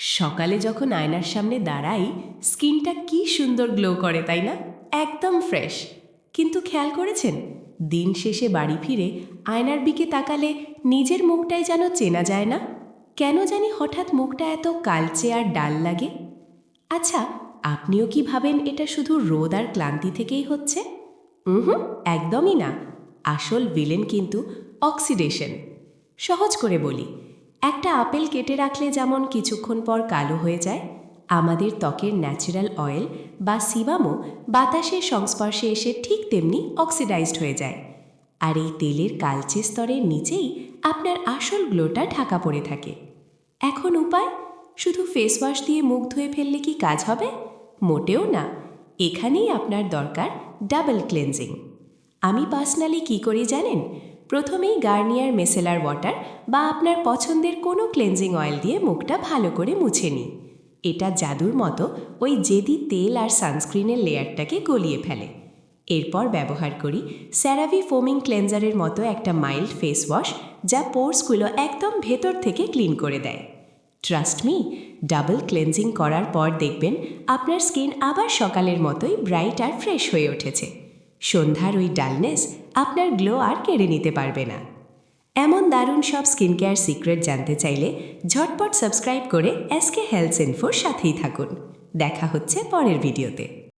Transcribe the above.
সকালে যখন আয়নার সামনে দাঁড়াই, স্কিনটা কি সুন্দর গ্লো করে, তাই না? একদম ফ্রেশ কিন্তু খেয়াল করেছেন? দিন শেষে বাড়ি ফিরে আয়নার দিকে তাকালে নিজের মুখটাই যেন চেনা যায় না? কেন জানি হঠাৎ মুখটা এত কালচে আর ডাল লাগে। আচ্ছা আপনিও কি ভাবেন এটা শুধু রোদ আর ক্লান্তি থেকেই হচ্ছে? হুম একদমই না। আসল ভিলেন কিন্তু অক্সিডেশন সহজ করে বলি একটা আপেল কেটে রাখলে যেমন কিছুক্ষণ পর কালো হয়ে যায়, আমাদের ত্বকের ন্যাচারাল অয়েল বা সিবামও বাতাসের সংস্পর্শে এসে ঠিক তেমনি অক্সিডাইজড হয়ে যায়। আর এই তেলের কালচে স্তরের নিচেই আপনার আসল গ্লোটা ঢাকা পড়ে থাকে। এখন উপায়? শুধু ফেস ওয়াশ দিয়ে মুখ ধুয়ে ফেললে কি কাজ হবে? মোটেও না। এখানেই আপনার দরকার ডাবল ক্লেনজিং আমি পার্সোনালি কি করি জানেন? প্রথমেই গার্নিয়ার মেসেলার ওয়াটার বা আপনার পছন্দের কোনো ক্লেনজিং অয়েল দিয়ে মুখটা ভালো করে মুছে নিই এটা জাদুর মতো ওই জেদি তেল আর সানস্ক্রিনের লেয়ারটাকে গলিয়ে ফেলে। এরপর ব্যবহার করি স্যারাভি ফোমিং ক্লেনজারের মতো একটা মাইল্ড ফেস ওয়াশ যা পোর্সগুলো একদম ভেতর থেকে ক্লিন করে দেয়। ট্রাস্ট মি, ডাবল ক্লেনজিং করার পর দেখবেন আপনার স্কিন আবার সকালের মতোই ব্রাইট আর ফ্রেশ হয়ে উঠেছে। সন্ধ্যার ওই ডালনেস আপনার গ্লো আর কেড়ে নিতে পারবে না। এমন দারুণ সব স্কিন কেয়ার সিক্রেট জানতে চাইলে ঝটপট সাবস্ক্রাইব করে এসকে হেলথ ইনফোর সাথেই থাকুন। দেখা হচ্ছে পরের ভিডিওতে।